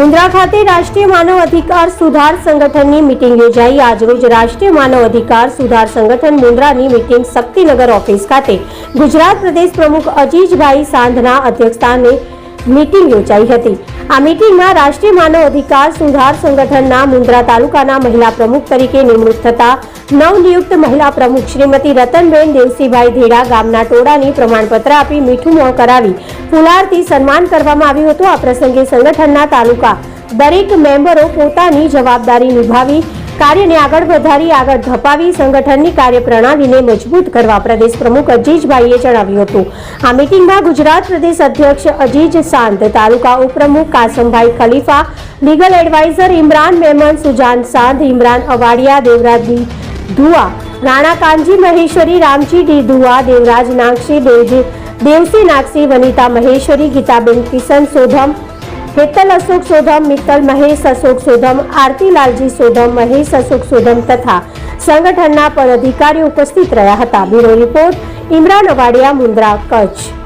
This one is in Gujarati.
મુન્દ્રા ખાતે રાષ્ટ્રીય માનવ અધિકાર સુધાર સંગઠનની મીટિંગ યોજાઈ. આજરોજ રાષ્ટ્રીય માનવ અધિકાર સુધાર સંગઠન મુન્દ્રાની મીટિંગ શક્તિનગર ઓફિસ ખાતે. ગુજરાત પ્રદેશ પ્રમુખ અજીજભાઈ સાંધના અધ્યક્ષસ્થાને મીટિંગ યોજાઈ હતી. આ મીટિંગમાં રાષ્ટ્રીય માનવ અધિકાર સુધાર સંગઠનના મુન્દ્રા તાલુકાના મહિલા પ્રમુખ તરીકે નિમણૂક થતા નવનિયુક્ત મહિલા પ્રમુખ શ્રીમતી રતનબેન દેવસીભાઈ ધેડા ગામના ટોળાની પ્રમાણપત્ર આપી મીઠું મોં કરાવી ફુલારથી સન્માન કરવામાં આવ્યું હતું. આ પ્રસંગે સંગઠનના તાલુકા દરેક મેમ્બરો પોતાની જવાબદારી નિભાવી, કાર્યને આગળ વધારી, આગળ ધપાવી, સંગઠનની કાર્યપ્રણાલીને મજબૂત કરવા પ્રદેશ પ્રમુખ અજીજભાઈએ જણાવ્યું હતું. આ મિટિંગમાં ગુજરાત પ્રદેશ અધ્યક્ષ અજીજ સાંત, તાલુકા ઉપપ્રમુખ Kasambhai Khalifa, legal adviser Imran Memon Sujan Sandh, Imran Avadiya, Devraji Dhua, Rana Kanji Maheshwari, Ramji D Dhua, Devraj Nagshi, Devji Devsi Nagsi Vanita Maheshwari, Gitaben Kishan Sodham Hetal Ashok Sodham Mittal Mahesh Ashok Sodham Aarti Lalji Sodham Mahesh Ashok Sodham તથા સંગઠનના પદાધિકારીઓ ઉપસ્થિત રહ્યા હતા. Bureau report, Imran Avadiya, Mundra, Kutch.